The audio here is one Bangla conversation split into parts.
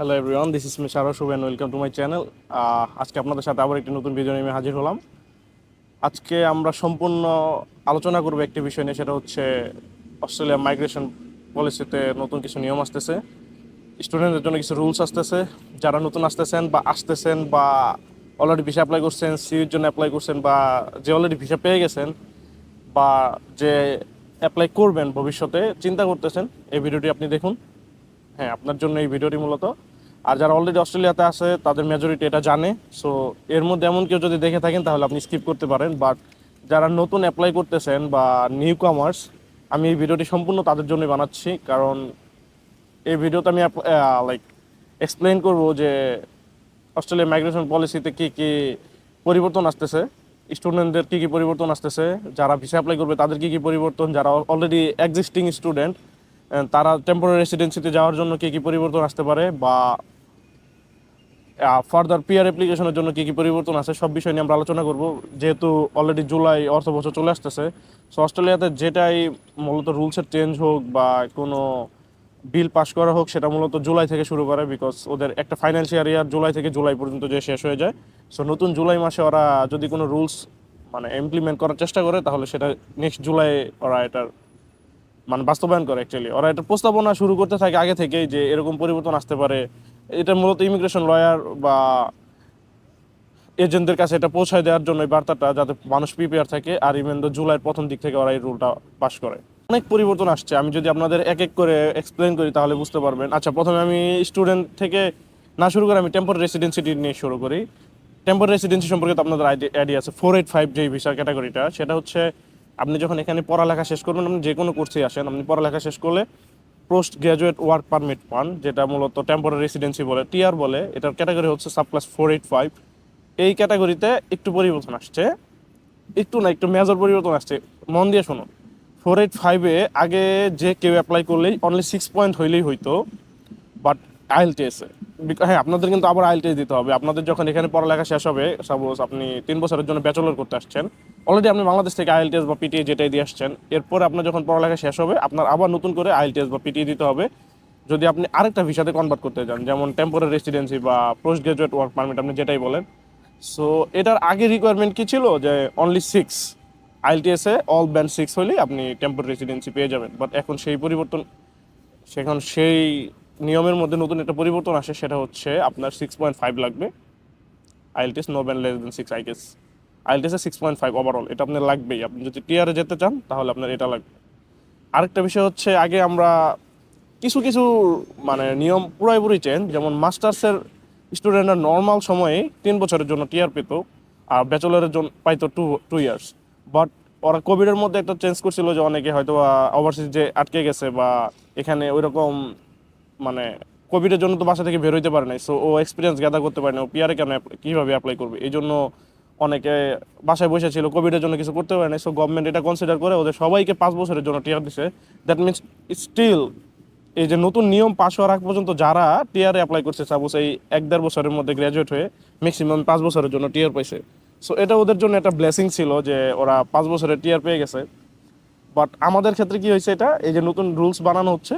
Hello everyone this is me Sara Shuvo and welcome to my channel আজকে আপনাদের সাথে আবার একটি নতুন ভিডিও নিয়ে আমি হাজির হলাম। আজকে আমরা সম্পূর্ণ আলোচনা করব একটি বিষয় নিয়ে, সেটা হচ্ছে অস্ট্রেলিয়া মাইগ্রেশন পলিসিতে নতুন কিছু নিয়ম আসতেছে। স্টুডেন্টদের জন্য কিছু রুলস আসতেছে। যারা নতুন আসতেছেন বা আসতেছেন বা অলরেডি ভিসা অ্যাপ্লাই করছেন সিউর জন্য অ্যাপ্লাই করছেন বা যে অলরেডি ভিসা পেয়ে গেছেন বা যে অ্যাপ্লাই করবেন ভবিষ্যতে, চিন্তা করতেছেন, এই ভিডিওটি আপনি দেখুন। হ্যাঁ আপনার জন্য এই ভিডিওটি মূলত। আর যারা অলরেডি অস্ট্রেলিয়াতে আছে, তাদের মেজরিটি এটা জানে। সো এর মধ্যে এমন কেউ যদি দেখে থাকেন, তাহলে আপনি স্কিপ করতে পারেন। বাট যারা নতুন অ্যাপ্লাই করতেছেন বা নিউ কমার্স আমি এই ভিডিওটি সম্পূর্ণ তাদের জন্যই বানাচ্ছি। কারণ এই ভিডিওতে আমি লাইক এক্সপ্লেন করব যে অস্ট্রেলিয়া মাইগ্রেশন পলিসিতে কী কী পরিবর্তন আসতেছে স্টুডেন্টদের কী কী পরিবর্তন আসতেছে, যারা ভিসা অ্যাপ্লাই করবে তাদের কী কী পরিবর্তন, যারা অলরেডি এক্সিস্টিং স্টুডেন্ট তারা টেম্পোরারি রেসিডেন্সিতে যাওয়ার জন্য কী কী পরিবর্তন আসতে পারে, বা ফার্দার পিয়ার অ্যাপ্লিকেশনের জন্য কী কী পরিবর্তন আছে, সব বিষয় নিয়ে আমরা আলোচনা করব। যেহেতু অলরেডি জুলাই অর্থ বছর চলে আসতেছে সো অস্ট্রেলিয়াতে যেটাই মূলত রুলসের চেঞ্জ হোক বা কোনো বিল পাস করা হোক, সেটা মূলত জুলাই থেকে শুরু করে বিকজ ওদের একটা ফাইন্যান্সিয়াল ইয়ার জুলাই থেকে জুলাই পর্যন্ত যে শেষ হয়ে যায়। সো নতুন জুলাই মাসে ওরা যদি কোনো রুলস মানে ইমপ্লিমেন্ট করার চেষ্টা করে, তাহলে সেটা নেক্সট জুলাই ওরা এটার মানে বাস্তবায়ন করে অ্যাকচুয়ালি ওরা এটা প্রস্তাবনা শুরু করতে থাকে আগে থেকেই যে এরকম পরিবর্তন আসতে পারে এটা মূলত ইমিগ্রেশন লয়ার বা এজেন্টদের কাছে এটা পৌঁছায় দেওয়ার জন্য এই বার্তাটা, যাতে মানুষ প্রিপেয়ার থাকে আর ইভেন তো জুলাইয়ের প্রথম দিক থেকে ওরা এই রুলটা পাস করে। অনেক পরিবর্তন আসছে। আমি যদি আপনাদের এক এক করে এক্সপ্লেন করি তাহলে বুঝতে পারবেন। আচ্ছা প্রথমে আমি স্টুডেন্ট থেকে না শুরু করে আমি টেম্পোরারি রেসিডেন্সিটি নিয়ে শুরু করি। টেম্পোরারি রেসিডেন্সি সম্পর্কে তো আপনাদের আইডিয়া আছে। ফোর এইট ফাইভ যে ভিসা ক্যাটাগরিটা সেটা হচ্ছে আপনি যখন এখানে পড়ালেখা শেষ করবেন, আপনি যে কোনো কোর্সে আসেন, আপনি পড়ালেখা শেষ করলে পোস্ট গ্রাজুয়েট ওয়ার্ক পারমিট পান যেটা মূলত টেম্পোরারি রেসিডেন্সি বলে টিআর বলে, এটার ক্যাটাগরি হচ্ছে subclass four eight five এই ক্যাটাগরিতে একটু পরিবর্তন আসছে, একটু না, একটু মেজর পরিবর্তন আসছে। মন দিয়ে শুনুন ফোর এইট ফাইভে আগে যে কেউ অ্যাপ্লাই করলেই অনলি সিক্স পয়েন্ট হইলেই হইতো বাট আইএল টেসে হ্যাঁ আপনাদের কিন্তু আবার আইএল টেস দিতে হবে। আপনাদের যখন এখানে পড়ালেখা শেষ হবে সাপোজ আপনি তিন বছরের জন্য ব্যাচেলর করতে আসছেন অলরেডি আপনি বাংলাদেশ থেকে আইএল টেস বা পিটিএ যেটাই দিয়ে আসছেন, এরপর আপনার যখন পড়ালেখা শেষ হবে, আপনার আবার নতুন করে আইএল টেস বা পিটিএ দিতে হবে। যদি আপনি আরেকটা ভিসাতে কনভার্ট করতে চান যেমন টেম্পোরারি রেসিডেন্সি বা পোস্ট গ্রাজুয়েট ওয়ার্ক পারমিট আপনি যেটাই বলেন। সো এটার আগে রিকোয়ারমেন্ট কী ছিল? যে অনলি সিক্স আইএলটিএসে অল ব্যান্ড সিক্স হলেই আপনি টেম্পোরারি রেসিডেন্সি পেয়ে যাবেন। বাট এখন সেই পরিবর্তন সেখন সেই নিয়মের মধ্যে নতুন একটা পরিবর্তন আসে, সেটা হচ্ছে আপনার সিক্স পয়েন্ট ফাইভ লাগবে। IELTS no band less than six I guess আইএলটিএসে six point five overall এটা আপনার লাগবেই। আপনি যদি টিআরে যেতে চান, তাহলে আপনার এটা লাগবে। আরেকটা বিষয় হচ্ছে, আগে আমরা কিছু কিছু মানে নিয়ম পুরোপুরি চেঞ্জ যেমন মাস্টার্সের স্টুডেন্টরা নর্মাল সময়ে তিন বছরের জন্য টিআর পেত, আর ব্যাচেলরের জন্য পাইতো টু টু ইয়ার্স বাট ওরা কোভিডের মধ্যে একটা চেঞ্জ করছিল যে অনেকে হয়তো ওভারসিজ যে আটকে গেছে বা এখানে ওইরকম মানে কোভিডের জন্য তো বাসা থেকে বের হইতে পারে নাই। সো ও এক্সপিরিয়েন্স গ্যাদার করতে পারে না ও পিআরে কেন কীভাবে অ্যাপ্লাই করবে? এই জন্য অনেকে বাসায় বসে ছিল কোভিডের জন্য কিছু করতে পারে না সো গভর্নমেন্ট এটা কনসিডার করে, ওদের সবাইকে পাঁচ বছরের জন্য টিয়ার দিছে। দ্যাট মিনস স্টিল এই যে নতুন নিয়ম পাস হওয়ার আগ পর্যন্ত যারা টিয়ারে অ্যাপ্লাই করছে সাপোজ এই এক দেড় বছরের মধ্যে গ্র্যাজুয়েট হয়ে ম্যাক্সিমাম পাঁচ বছরের জন্য টিয়ার পাইছে। সো এটা ওদের জন্য একটা ব্লেসিং ছিল যে ওরা পাঁচ বছরের টিয়ার পেয়ে গেছে। বাট আমাদের ক্ষেত্রে কি হয়েছে এটা? এই যে নতুন রুলস বানানো হচ্ছে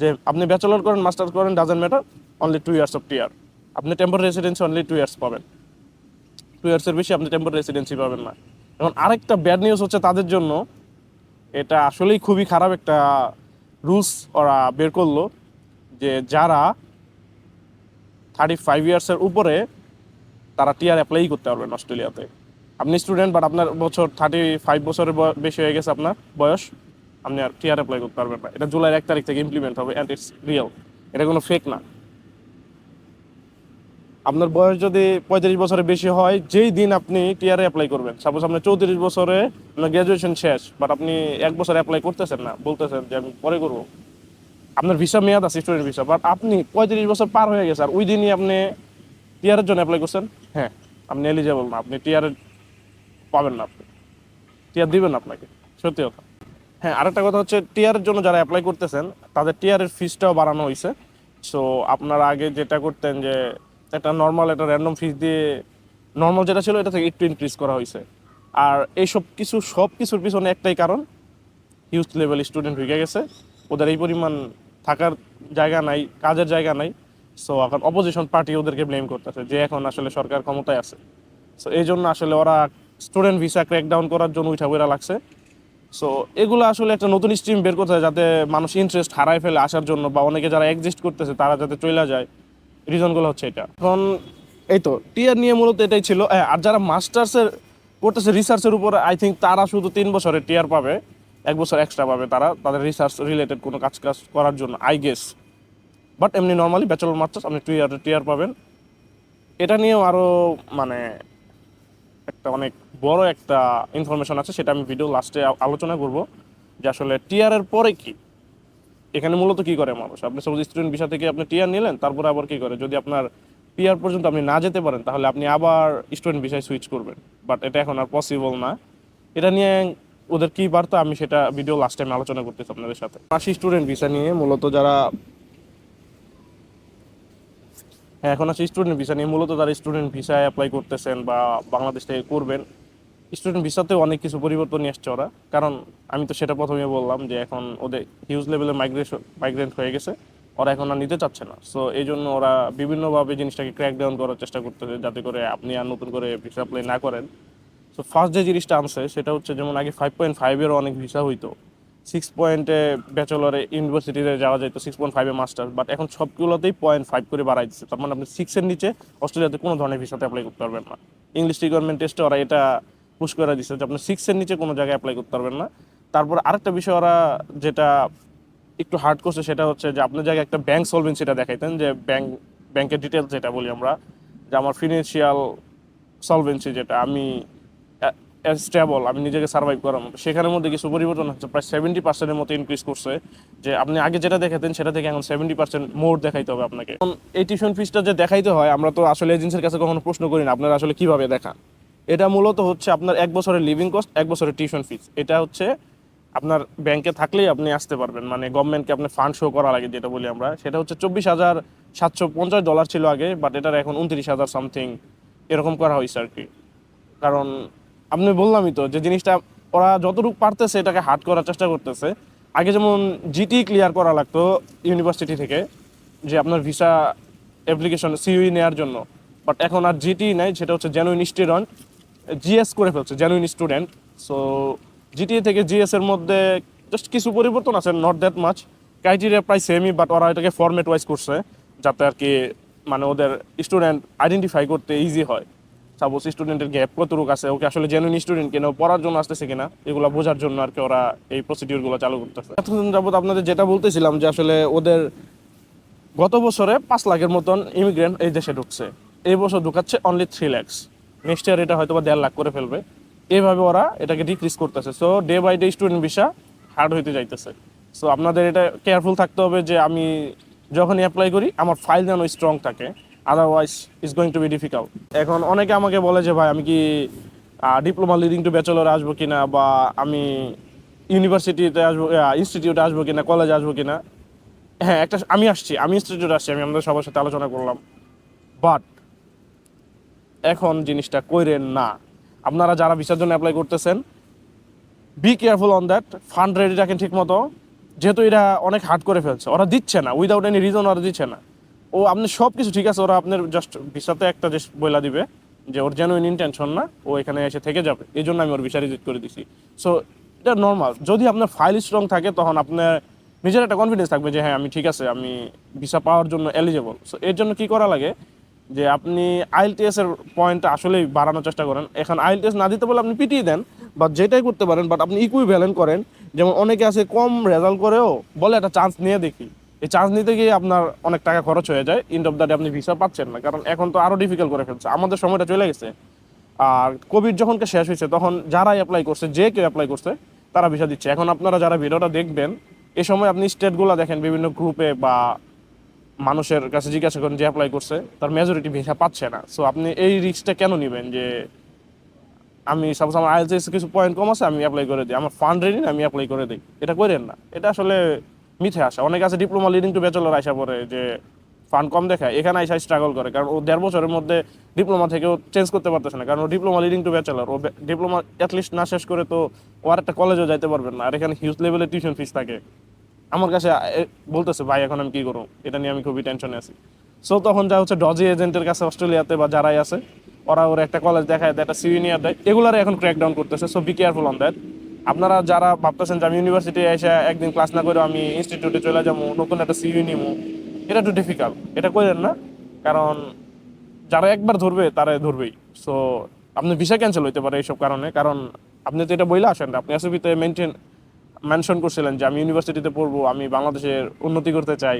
যে আপনি ব্যাচেলর করেন মাস্টার্স করেন doesn't matter only two years of tier আপনি temporary residency only two years পাবেন। টু ইয়ার্সের বেশি আপনি টেম্পোরারি রেসিডেন্সি পাবেন না। এখন আরেকটা ব্যাড নিউজ হচ্ছে তাদের জন্য। এটা আসলেই খুবই খারাপ একটা রুলস ওরা বের করল যে যারা থার্টি ফাইভ ইয়ার্সের উপরে তারা টিআর অ্যাপ্লাই করতে পারবেন অস্ট্রেলিয়াতে। আপনি স্টুডেন্ট বাট আপনার বছর থার্টি ফাইভ বছরের বেশি হয়ে গেছে আপনার বয়স, আপনি আর টিআর অ্যাপ্লাই করতে পারবেন না। এটা জুলাইয়ের এক তারিখ থেকে ইমপ্লিমেন্ট হবে অ্যান্ড ইটস রিয়েল এটা কোনো ফেক না। আপনার বয়স যদি পঁয়ত্রিশ বছরের বেশি হয়, যেই দিন আপনি টিআরএ অ্যাপ্লাই করবেন সাপোজ আপনার চৌত্রিশ বছরে আপনার গ্র্যাজুয়েশন শেষ বাট আপনি এক বছর অ্যাপ্লাই করতেছেন না, বলতেছেন যে আমি পরে করব। আপনার ভিসা মেয়াদ আছে স্টুডেন্ট ভিসা বাট আপনি পঁয়ত্রিশ বছর পার হয়ে গেছে, আর ওই দিনই আপনি টিআরের জন্য অ্যাপ্লাই করছেন? হ্যাঁ আপনি এলিজেবল না, আপনি টিআর পাবেন না আপনি। টিআর দিবেন আপনাকে, সত্যি কথা। হ্যাঁ আরেকটা কথা হচ্ছে টিআরের জন্য যারা অ্যাপ্লাই করতেছেন, তাদের টিআরের ফিসটাও বাড়ানো হয়েছে সো আপনারা আগে যেটা করতেন যে একটা নর্মাল একটা র্যান্ডম ফিস দিয়ে নর্মাল যেটা ছিল এটা থেকে একটু ইনক্রিজ করা হয়েছে। আর এইসব কিছু, সব কিছুর পিছনে একটাই কারণ হিউজ লেভেল স্টুডেন্ট হয়ে গেছে। ওদের এই পরিমাণ থাকার জায়গা নাই, কাজের জায়গা নাই। সো এখন অপোজিশন পার্টি ওদেরকে ব্লেম করতেছে যে এখন আসলে সরকার ক্ষমতায় আছে। সো এই জন্য আসলে ওরা স্টুডেন্ট ভিসা ক্র্যাক ডাউন করার জন্য উঠা বইরা লাগছে। সো এগুলো আসলে একটা নতুন স্ট্রিম বের করতে হয় যাতে মানুষ ইন্টারেস্ট হারায় ফেলে আসার জন্য বা অনেকে যারা এক্সিস্ট করতেছে, তারা যাতে চলে যায়। রিজনগুলো হচ্ছে এটা। এখন এই তো টিয়ার নিয়ে মূলত এটাই ছিল। আর যারা মাস্টার্সের করতেছে রিসার্চের উপর আই থিঙ্ক তারা শুধু তিন বছরের টিয়ার পাবে, এক বছর এক্সট্রা পাবে তারা তাদের রিসার্চ রিলেটেড কোনো কাজ কাজ করার জন্য আই গেস বাট এমনি নর্মালি ব্যাচেলর মাস্টার্স আপনি টু ইয়ার টিয়ার পাবেন। এটা নিয়েও আরও মানে একটা অনেক বড় একটা ইনফরমেশন আছে, সেটা আমি ভিডিও লাস্টে আলোচনা করব যে আসলে টিয়ারের পরে কি। এখানে মূলত কি করে মানুষ? আপনি সবুজ স্টুডেন্ট ভিসা থেকে আপনি টিয়ার নিলেন, তারপরে আবার কি করে? যদি আপনার পিয়ার পর্যন্ত আপনি না যেতে পারেন, তাহলে আপনি আবার স্টুডেন্ট ভিসায় সুইচ করবেন। বাট এটা এখন আর পসিবল না। এটা নিয়ে ওদের কি বার্তা? আমি সেটা ভিডিও লাস্ট টাইম আলোচনা করতেছি আপনাদের সাথে। আশি স্টুডেন্ট ভিসা নিয়ে, মূলত যারা হ্যাঁ এখন আছে স্টুডেন্ট ভিসা নিয়ে, মূলত তারা স্টুডেন্ট ভিসায় অ্যাপ্লাই করতেছেন বা বাংলাদেশ থেকে করবেন স্টুডেন্ট ভিসাতেও অনেক কিছু পরিবর্তন আসছে ওরা। কারণ আমি তো সেটা প্রথমে বললাম যে এখন ওদের হিউজ লেভেলে মাইগ্রেশন মাইগ্রেন্ট হয়ে গেছে। ওরা এখন আর নিতে চাচ্ছে না। সো এই জন্য ওরা বিভিন্নভাবে জিনিসটাকে ক্র্যাক ডাউন করার চেষ্টা করতেছে যাতে করে আপনি আর নতুন করে ভিসা অ্যাপ্লাই না করেন। সো ফার্স্ট যে জিনিসটা আনছে সেটা হচ্ছে যেমন আগে ফাইভ পয়েন্ট ফাইভেরও অনেক ভিসা হইতো। সিক্স পয়েন্টে ব্যাচেলরে ইউনিভার্সিটিতে যাওয়া যেত সিক্স পয়েন্ট ফাইভে মাস্টার বাট এখন সবগুলোতেই পয়েন্ট ফাইভ করে বাড়াই দিচ্ছে তার মানে আপনি সিক্সের নিচে অস্ট্রেলিয়াতে কোনো ধরনের ভিসাতে অ্যাপ্লাই করতে পারবেন না। ইংলিশ রিকোয়ারমেন্ট টেস্টে ওরা এটা পুশ করে দিচ্ছে যে আপনি সিক্সের নিচে কোনো জায়গায় অ্যাপ্লাই করতে পারবেন না। তারপর আরেকটা বিষয় ওরা যেটা একটু হার্ড করছে সেটা হচ্ছে যে আপনার জায়গায় একটা ব্যাংক সলভেন্সিটা দেখাইতেন যে ব্যাংক ব্যাংকের ডিটেলস যেটা বলি আমরা, যে আমার ফিনান্সিয়াল সলভেন্সি যেটা, আমি স্টেবল আমি নিজেকে সার্ভাইভ করার মতো। সেখানের মধ্যে কিছু পরিবর্তন হচ্ছে, প্রায় সেভেন্টি পার্সেন্টের মতো ইনক্রিজ করছে, যে আপনি আগে যেটা দেখাতেন সেটা থেকে এখন সেভেন্টি পার্সেন্ট মোর দেখাইতে হবে আপনাকে। এই টিউশন ফিসটা যে দেখাইতে হয়, আমরা তো আসলে এজেন্সির কাছে কখনো প্রশ্ন করি না, আপনারা আসলে কীভাবে দেখান? এটা মূলত হচ্ছে আপনার এক বছরের লিভিং কস্ট এক বছরের টিউশন ফিস এটা হচ্ছে আপনার ব্যাংকে থাকলেই আপনি আসতে পারবেন। মানে গভর্নমেন্টকে আপনি ফান্ড শো করা লাগে যেটা বলি আমরা, সেটা হচ্ছে চব্বিশ হাজার সাতশো পঞ্চাশ ডলার ছিল আগে বাট এটার এখন উনত্রিশ হাজার সামথিং এরকম করা হয়েছে আর কি। কারণ আপনি বললামই তো যে জিনিসটা ওরা যতটুকু পারতেছে এটাকে হার্ড করার চেষ্টা করতেছে। আগে যেমন জিটি ক্লিয়ার করা লাগতো ইউনিভার্সিটি থেকে, যে আপনার ভিসা অ্যাপ্লিকেশন সিইউই নেওয়ার জন্য বাট এখন আর জিটি নাই, সেটা হচ্ছে জেনুইন স্টুডেন্ট জিএস করে ফেলছে জেনুইন স্টুডেন্ট সো জিটি থেকে জিএস এর মধ্যে জাস্ট কিছু পরিবর্তন আছে নট দ্যাট মাচ ক্রাইটেরিয়া প্রায় সেমই বাট ওরা এটাকে ফরম্যাট ওয়াইজ করছে, যাতে আর কি মানে ওদের স্টুডেন্ট আইডেন্টিফাই করতে ইজি হয়। সাপোজ স্টুডেন্টের গ্যাপ কতটুকু আছে, ওকে আসলে জেনুইন স্টুডেন্ট কিনা পড়ার জন্য আসতেছে কিনা, এগুলো বোঝার জন্য আর কি ওরা এই প্রসিডিউরগুলো চালু করতেছে। এতদিন যাবত আপনাদের যেটা বলতেছিলাম যে আসলে ওদের গত বছরে পাঁচ লাখের মতন ইমিগ্রেন্ট এই দেশে ঢুকছে, এই বছর ঢুকাচ্ছে only three lakhs next year এটা হয়তো বা দেড় লাখ করে ফেলবে। এইভাবে ওরা এটাকে ডিক্রিজ করতেছে। So day by day student visa hard হইতে যাইতেছে। সো আপনাদের এটা কেয়ারফুল থাকতে হবে যে আমি যখনই অ্যাপ্লাই করি, আমার ফাইল যেন স্ট্রং থাকে। Otherwise is going to be difficult এখন অনেকে আমাকে বলে যে, ভাই, আমি কি ডিপ্লোমা লিডিং টু ব্যাচেলর আসব কিনা বা আমি ইউনিভার্সিটিতে আসব ইনস্টিটিউটে আসব কিনা কলেজে আসব কিনা? হ্যাঁ একটা, আমি আসছি, আমি ইনস্টিটিউট আসছি, আমি আমাদের সবার সাথে আলোচনা করলাম। বাট এখন জিনিসটা কইরেন না। আপনারা যারা ভিসার জন্য অ্যাপ্লাই করতেছেন be careful on that fund ready রাখেন ঠিক মতো যেহেতু এরা অনেক হার্ড করে ফেলছে, ওরা দিচ্ছে না উইদাউট এনি রিজন ওরা দিচ্ছে না। ও, আপনি সব কিছু ঠিক আছে, ওরা আপনার জাস্ট ভিসাতে একটা যে বইলা দিবে, যে ওর জেনুইন ইন্টেনশন না, ও এখানে এসে থেকে যাবে। এই জন্য আমি ওর ভিসা রিজেক্ট করে দিছি। সো এটা নর্মাল যদি আপনার ফাইল স্ট্রং থাকে, তখন আপনার নিজের একটা কনফিডেন্স থাকবে যে হ্যাঁ আমি ঠিক আছে, আমি ভিসা পাওয়ার জন্য এলিজেবল সো এর জন্য কি করা লাগে? যে আপনি আইএলটিএস এর পয়েন্টটা আসলেই বাড়ানোর চেষ্টা করেন। এখন আইএলটিএস না দিতে বলে আপনি পিটিয়ে দেন বা যেটাই করতে পারেন বাট আপনি ইকুই ভ্যালেন্ট করেন। যেমন অনেকে আছে কম রেজাল্ট করেও বলে, একটা চান্স নিয়ে দেখি। এই চান্স নিতে গিয়ে আপনার অনেক টাকা খরচ হয়ে যায়। ইন্ড অফ দ্য ডে আপনি ভিসা পাচ্ছেন না, কারণ এখন তো আরও ডিফিকাল্ট করে ফেলছে। আমাদের সময়টা চলে গেছে। আর কোভিড যখন শেষ হয়েছে, তখন যারাই অ্যাপ্লাই করছে, যে কেউ অ্যাপ্লাই করছে, তারা ভিসা দিচ্ছে। এখন আপনারা যারা ভিডিওটা দেখবেন এই সময় আপনি স্টেটগুলো দেখেন, বিভিন্ন গ্রুপে বা মানুষের কাছে জিজ্ঞাসা করেন যে অ্যাপ্লাই করছে, তার মেজরিটি ভিসা পাচ্ছে না। সো আপনি এই রিস্কটা কেন নেবেন যে আমি সাপোজ আমার আইএলটিএস কিছু পয়েন্ট কম আছে, আমি অ্যাপ্লাই করে দিই। আমার ফান্ড রেডি আমি অ্যাপ্লাই করে দিই। এটা করেন না। এটা আসলে মিথে আসা অনেক আছে ডিপ্লোমা লিডিং টু ব্যাচেলর আসা পরে যে ফান্ড কম দেখায়। এখানে আইসা স্ট্রাগল করে। কারণ ও দেড় বছরের মধ্যে ডিপ্লোমা থেকেও চেঞ্জ করতে পারতেছে না। কারণ ও ডিপ্লোমা লিডিং টু ব্যাচেলর ও ডিপ্লোমা অ্যাটলিস্ট না শেষ করে তো ও আর একটা কলেজেও যাইতে পারবেন না। আর এখানে হিউজ লেভেলের টিউশন ফিস থাকে। আমার কাছে বলতেছে, ভাই, এখন আমি কি করব? এটা নিয়ে আমি খুবই টেনশনে আছি। সো তখন যা হচ্ছে ডজি এজেন্টের কাছে অস্ট্রেলিয়াতে বা যারাই আছে, ওরা ওরা একটা কলেজ দেখায়, দেয়, একটা সিভি নিয়ে দেয়, এগুলারে এখন ক্র্যাক ডাউন করতেছে। So be careful on that আপনারা যারা ভাবতেছেন যে আমি ইউনিভার্সিটি এসে একদিন ক্লাস না করে আমি ইনস্টিটিউটে চলে যাব, নতুন একটা সিভি নিবো, এটা একটু ডিফিকাল্ট এটা করেন না, কারণ যারা একবার ধরবে তারা ধরবেই। সো আপনি ভিসা ক্যান্সেল হইতে পারে এইসব কারণে, কারণ আপনি তো এটা বইলে আসেন। আপনি এসবিতে মেনটেন মেনশন করছিলেন যে আমি ইউনিভার্সিটিতে পড়ব, আমি বাংলাদেশের উন্নতি করতে চাই।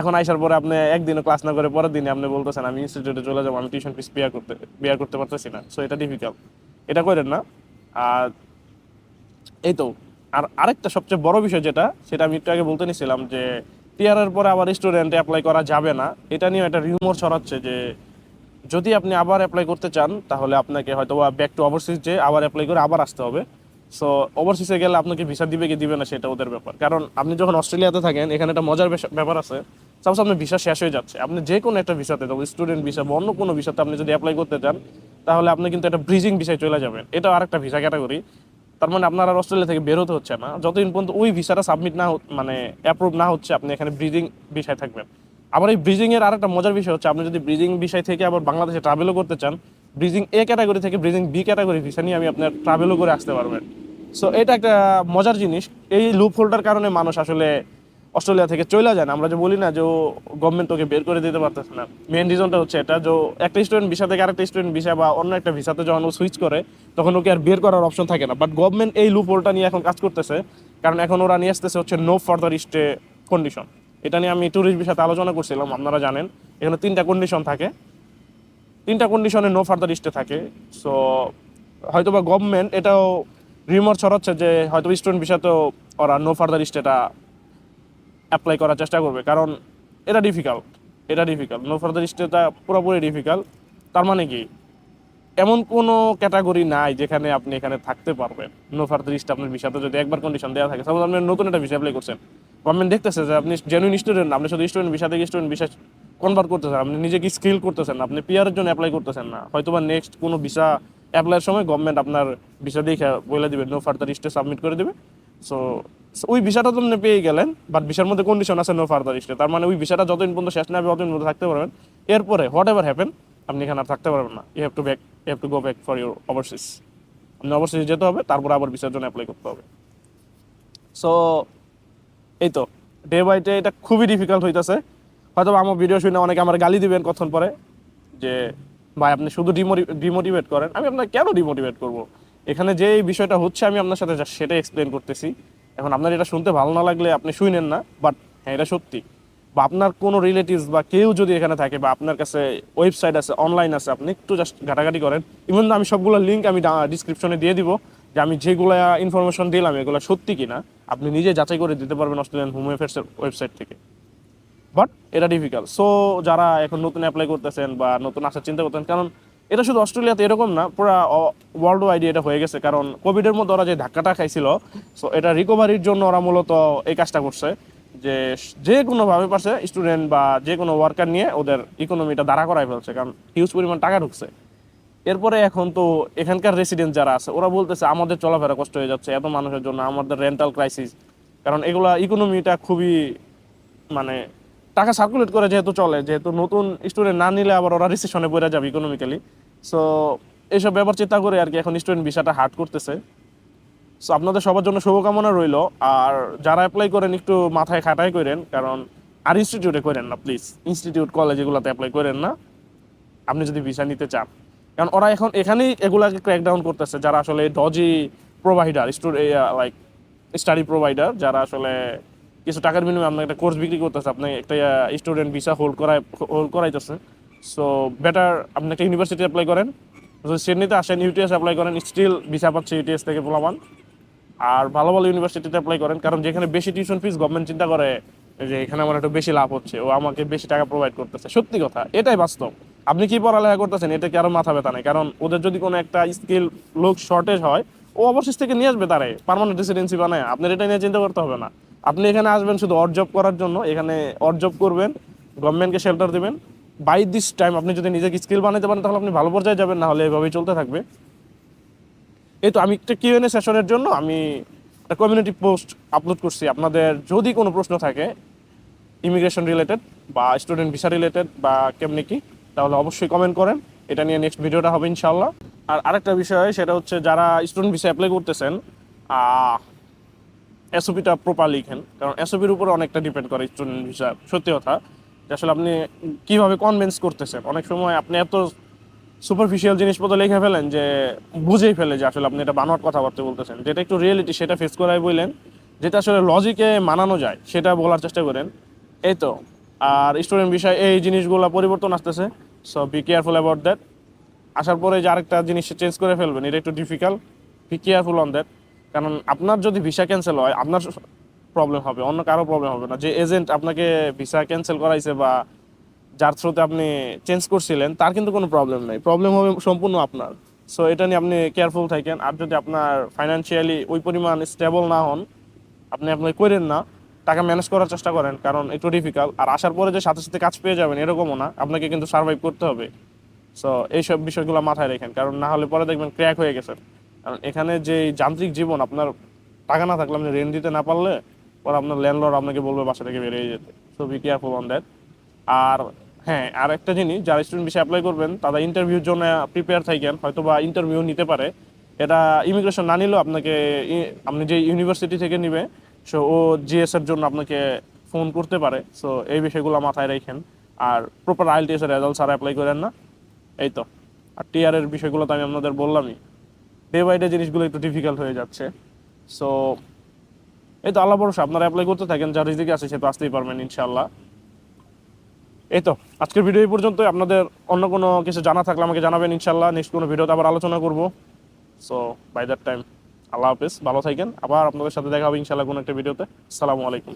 এখন আইসার পরে আপনি একদিনও ক্লাস না করে পরের দিনে আপনি বলতেছেন, আমি ইনস্টিটিউটে চলে যাব, আমি টিউশন ফিস পেয়ার করতে পেয়ার করতে পারতেছি না। সো এটা ডিফিকাল্ট এটা করেন না। আর এই তো, আর আরেকটা সবচেয়ে বড় বিষয় যেটা, সেটা আমি একটু আগে বলতে নিছিলাম যে পিয়ারের পরে আবার স্টুডেন্ট অ্যাপ্লাই করা যাবে না। এটা নিয়ে একটা রিউমর ছড়াচ্ছে যে, যদি আপনি আবার অ্যাপ্লাই করতে চান, তাহলে আপনাকে হয়তো ব্যাক টু ওভারসিজ যে, আবার অ্যাপ্লাই করে আবার আসতে হবে। সো ওভারসিসে গেলে আপনাকে ভিসা দিবে কি দিবে না সেটা ওদের ব্যাপার। কারণ আপনি যখন অস্ট্রেলিয়াতে থাকেন, এখানে একটা মজার ব্যাপার আছে। সাপোজ আপনার ভিসা শেষ হয়ে যাচ্ছে। আপনি যে কোনো একটা ভিসাতে তবে স্টুডেন্ট ভিসা বা অন্য কোনো ভিসাতে আপনি যদি অ্যাপ্লাই করতে চান, তাহলে আপনি কিন্তু একটা ব্রিজিং ভিসায় চলে যাবেন। এটা আরেকটা ভিসা ক্যাটাগরি তার মানে আপনার আর অস্ট্রেলিয়া থেকে বেরোতে হচ্ছে না। যতদিন পর্যন্ত ওই ভিসাটা সাবমিট না মানে অ্যাপ্রুভ না হচ্ছে, আপনি এখানে ব্রিজিং বিষয় থাকবেন। আবার এই ব্রিজিংয়ের আর একটা মজার বিষয় হচ্ছে, আপনি যদি ব্রিজিং বিষয় থেকে আবার বাংলাদেশে ট্রাভেলও করতে চান ব্রিজিং এ ক্যাটাগরি থেকে ব্রিজিং বি ক্যাটাগরি ভিসা নিয়ে আমি আপনার ট্রাভেলও করে আসতে পারবেন সো এটা একটা মজার জিনিস। এই লুপ হোল্ডার কারণে মানুষ আসলে অস্ট্রেলিয়া থেকে চলে যায় না। আমরা যে বলি না যে গভর্নমেন্ট ওকে বের করে দিতে পারতেছে না। মেন রিজনটা হচ্ছে এটা যে একটা স্টুডেন্ট ভিসা থেকে আরেকটা স্টুডেন্ট ভিসা বা অন্য একটা ভিসাতে যখন ও সুইচ করে, তখন ওকে আর বের করার অপশন থাকে না। বাট গভর্নমেন্ট এই লুপ হোলটা নিয়ে এখন কাজ করতেছে, কারণ এখন ওরা নিয়ে আসতেছে হচ্ছে নো ফার্দার স্টে কন্ডিশন এটা নিয়ে আমি ট্যুরিস্ট ভিসাতে আলোচনা করছিলাম, আপনারা জানেন। এখানে তিনটা কন্ডিশন থাকে। তিনটা কন্ডিশনে নো ফার্দার স্টে থাকে। সো হয়তো বা গভর্নমেন্ট এটাও রিমোর ছড়াচ্ছে যে হয়তো স্টুডেন্ট ভিসাতেও ওরা নো ফার্দার স্টেটা অ্যাপ্লাই করার চেষ্টা করবে। কারণ এটা ডিফিকাল্ট এটা ডিফিকাল্ট নো ফার্দার স্টেটা পুরোপুরি ডিফিকাল্ট তার মানে কি? এমন কোনো ক্যাটাগরি নাই যেখানে আপনি এখানে থাকতে পারবেন। নো ফার্দার স্টে আপনার ভিসাতে যদি একবার কন্ডিশন দেওয়া থাকে। সাপোজ আপনি নতুন একটা ভিসা অ্যাপ্লাই করছেন। গভর্নমেন্ট দেখতেছে যে আপনি জেনুইন স্টুডেন্ট আপনি শুধু স্টুডেন্ট ভিসা থেকে স্টুডেন্ট ভিসা কনভার্ট করতেছেন আপনি নিজেকে স্কিল করতেছেন না, আপনি পিয়ারের জন্য অ্যাপ্লাই করতেছেন না। হয়তো বা নেক্সট কোনো ভিসা অ্যাপ্লাইয়ের সময় গভর্নমেন্ট আপনার ভিসা দেখে বলে দিবে নো ফার্দার স্টে সাবমিট করে দেবে। সো ওই ভিসাটা তো আপনি পেয়ে গেলেন বাট ভিসার মধ্যে কন্ডিশন আছে নো ফার্দার স্টে তার মানে ওই ভিসাটা যতদিন পর্যন্ত শেষ না হবে ততদিন পর্যন্ত থাকতে পারবেন। এরপরে হোয়াট এভার হ্যাপেন আপনি এখানে আর থাকতে পারবেন না। You have to back you have to go back for your overseas আপনি ওভারসিজ যেতে হবে তারপরে আবার ভিসার জন্য অ্যাপ্লাই করতে হবে। সো এই তো। ডে বাই ডে এটা খুবই ডিফিকাল্ট হইতাছে। হয়তো আমার ভিডিও শুনে অনেকে আমার গালি দিবেন কখন পরে যে, ভাই, আপনি শুধু ডিমোটিভেট করেন। আমি আপনাকে কেন ডিমোটিভেট করব? এখানে যে বিষয়টা হচ্ছে, আমি আপনার সাথে সেটাই এক্সপ্লেন করতেছি। এখন আপনার এটা শুনতে ভালো না লাগলে আপনি শুনেন না বাট হ্যাঁ এটা সত্যি। বা আপনার কোনো রিলেটিভস বা কেউ যদি এখানে থাকে বা আপনার কাছে ওয়েবসাইট আছে অনলাইন আছে, আপনি একটু জাস্ট ঘাটাঘাটি করেন। ইভেন আমি সবগুলো লিঙ্ক আমি ডিসক্রিপশনে দিয়ে দিব যে, আমি যেগুলো ইনফরমেশন দিলাম, এগুলো সত্যি কিনা, আপনি নিজে যাচাই করে দিতে পারবেন অস্ট্রেলিয়ান হোম অ্যাফেয়ার্সের ওয়েবসাইট থেকে। বাট এটা ডিফিকাল্ট সো যারা এখন নতুন অ্যাপ্লাই করতেছেন বা নতুন আসার চিন্তা করতেন কারণ এটা শুধু অস্ট্রেলিয়াতে এরকম না, পুরো ওয়ার্ল্ড ওয়াইড এটা হয়ে গেছে। কারণ কোভিডের মধ্যে ওরা যে ধাক্কাটা খাইছিল সো এটা রিকভারির জন্য ওরা মূলত এই কাজটা করছে যে যে কোনোভাবে পারছে স্টুডেন্ট বা যে কোনো ওয়ার্কার নিয়ে ওদের ইকোনমিটা দাঁড়া করাই ফেলছে, কারণ হিউজ পরিমাণ টাকা ঢুকছে। এরপরে এখন তো এখানকার রেসিডেন্ট যারা আছে, ওরা বলতেছে, আমাদের চলাফেরা কষ্ট হয়ে যাচ্ছে, এত মানুষের জন্য আমাদের রেন্টাল ক্রাইসিস কারণ এগুলা ইকোনমিটা খুবই মানে টাকা সার্কুলেট করে যেহেতু চলে, যেহেতু নতুন স্টুডেন্ট না নিলে আবার ওরা রিসেশনে পড়ে যাবে ইকোনমিক্যালি সো এইসব ব্যাপার চিন্তা করে আর কি এখন স্টুডেন্ট ভিসাটা হার্ড করতেছে। সো আপনাদের সবার জন্য শুভকামনা রইল। আর যারা অ্যাপ্লাই করেন, একটু মাথায় খাটাই করেন, কারণ আর ইনস্টিটিউটে করেন না প্লিজ ইনস্টিটিউট কলেজ এগুলোতে অ্যাপ্লাই করেন না। আপনি যদি ভিসা নিতে চান। কারণ ওরা এখন এখানেই এগুলাকে ক্র্যাকডাউন করতেছে, যারা আসলে dodgy provider like study provider যারা আসলে কিছু টাকার বিনিময়ে আপনার একটা কোর্স বিক্রি করতেছে, আপনি একটা স্টুডেন্ট ভিসা হোল্ড করায় হোল্ড করাইতেছে। সো বেটার আপনি একটা ইউনিভার্সিটি অ্যাপ্লাই করেন, যদি সিডনিতে আসেন ইউটিএস অ্যাপ্লাই করেন স্টিল ভিসা পাচ্ছে ইউটিএস থেকে পোলাবান। আর ভালো ভালো ইউনিভার্সিটিতে অ্যাপ্লাই করেন, কারণ যেখানে বেশি টিউশন ফিস গভর্নমেন্ট চিন্তা করে যে এখানে আমার একটু বেশি লাভ হচ্ছে, ও আমাকে বেশি টাকা প্রোভাইড করতেছে। সত্যি কথা, এটাই বাস্তব। আপনি কি পড়ালেখা করতেছেন, এটা কি মাথা ব্যথা নেই? কারণ ওদের যদি কোনো একটা স্কিল লোক শর্টেজ হয়, ও অবশেষ থেকে নিয়ে আসবে তারে পার্মানেন্ট রেসিডেন্সি বানায়। আপনার এটা নিয়ে চিন্তা করতে হবে না। আপনি এখানে আসবেন শুধু অর জব করার জন্য, এখানে অর জব করবেন গভর্নমেন্টকে শেল্টার দেবেন। বাই দিস টাইম আপনি যদি নিজেকে স্কিল বানাতে পারেন, তাহলে আপনি ভালো পর্যায়ে যাবেন, না হলে এভাবেই চলতে থাকবে। এই তো আমি একটা কিউএনএ সেশনের জন্য আমি একটা কমিউনিটি পোস্ট আপলোড করছি। আপনাদের যদি কোনো প্রশ্ন থাকে ইমিগ্রেশন রিলেটেড বা স্টুডেন্ট ভিসা রিলেটেড বা কেমনি কি, তাহলে অবশ্যই কমেন্ট করেন। এটা নিয়ে নেক্সট ভিডিওটা হবে ইনশাল্লাহ আর আরেকটা বিষয়, সেটা হচ্ছে যারা স্টুডেন্ট ভিসা অ্যাপ্লাই করতেছেন এসওপিটা প্রপার লিখেন, কারণ এসওপির উপরে অনেকটা ডিপেন্ড করে স্টুডেন্ট ভিসা সত্যি কথা, যে আসলে আপনি কীভাবে কনভিন্স করতেছেন? অনেক সময় আপনি এত সুপারফিশিয়াল জিনিসপত্র লিখে ফেলেন যে বুঝেই ফেলে যে আসলে আপনি এটা বানোয়াট কথাবার্তা বলতেছেন। যেটা একটু রিয়েলিটি সেটা ফেস করাই বললেন, যেটা আসলে লজিকে মানানো যায়, সেটা বলার চেষ্টা করেন। এই তো, আর স্টুডেন্ট বিষয় এই জিনিসগুলো পরিবর্তন আসতেছে so be careful about that আসার পরে যে আরেকটা জিনিস চেঞ্জ করে ফেলবেন, এটা একটু difficult be careful on that কারণ আপনার যদি ভিসা ক্যান্সেল হয়, আপনার প্রবলেম হবে, অন্য কারও প্রবলেম হবে না। যে এজেন্ট আপনাকে ভিসা ক্যান্সেল করাইছে বা যার থ্রুতে আপনি চেঞ্জ করছিলেন, তার কিন্তু কোনো প্রবলেম নেই। প্রবলেম হবে সম্পূর্ণ আপনার। সো এটা নিয়ে আপনি কেয়ারফুল থাকেন। আর যদি আপনার ফাইন্যান্সিয়ালি ওই পরিমাণ স্টেবল না হন, আপনি আপনি করেন না, টাকা ম্যানেজ করার চেষ্টা করেন, কারণ একটু ডিফিকাল্ট আর আসার পরে যে সাথে সাথে কাজ পেয়ে যাবেন, এরকমও না। আপনাকে কিন্তু সার্ভাইভ করতে হবে। সো এইসব বিষয়গুলো মাথায় রেখেন, কারণ না হলে পরে দেখবেন ক্র্যাক হয়ে গেছেন। কারণ এখানে যে যান্ত্রিক জীবন, আপনার টাকা না থাকলে আপনি রেন্ট দিতে না পারলে পরে আপনার ল্যান্ডলর্ড আপনাকে বলবে বাসা থেকে বেরিয়ে যেতে। So be careful on that আর হ্যাঁ আর একটা জিনিস, যারা স্টুডেন্ট বিষয়ে অ্যাপ্লাই করবেন, তারা ইন্টারভিউর জন্য প্রিপেয়ার থাকেন হয়তো বা ইন্টারভিউ নিতে পারে। এটা ইমিগ্রেশন না নিলেও আপনাকে আপনি যে ইউনিভার্সিটি থেকে নিবে সো ও জিএস এর জন্য আপনাকে ফোন করতে পারে। সো এই বিষয়গুলো মাথায় রাখেন। আর প্রপার আইএলটিএস এর রেজাল্ট ছাড়া অ্যাপ্লাই করেন না। এই তো। আর টিআর এর বিষয়গুলো তো আমি আপনাদের বললামই। ডে বাই ডে জিনিসগুলো একটু ডিফিকাল্ট হয়ে যাচ্ছে। সো এই তো আল্লাহ ভরসা, আপনারা অ্যাপ্লাই করতে থাকেন যা রিজিকে আছে সে তো আসতেই পারবেন ইনশাল্লাহ এই তো, আজকের ভিডিও এই পর্যন্ত আপনাদের অন্য কোনো কিছু জানা থাকলে আমাকে জানাবেন ইনশাল্লাহ নেক্সট কোনো ভিডিওতে আবার আলোচনা করব। সো বাই দ্যাট টাইম আল্লাহ হাফিজ, ভালো থাকেন। আবার আপনাদের সাথে দেখা হবে ইনশাল্লাহ কোনো একটা ভিডিওতে আসসালামু আলাইকুম।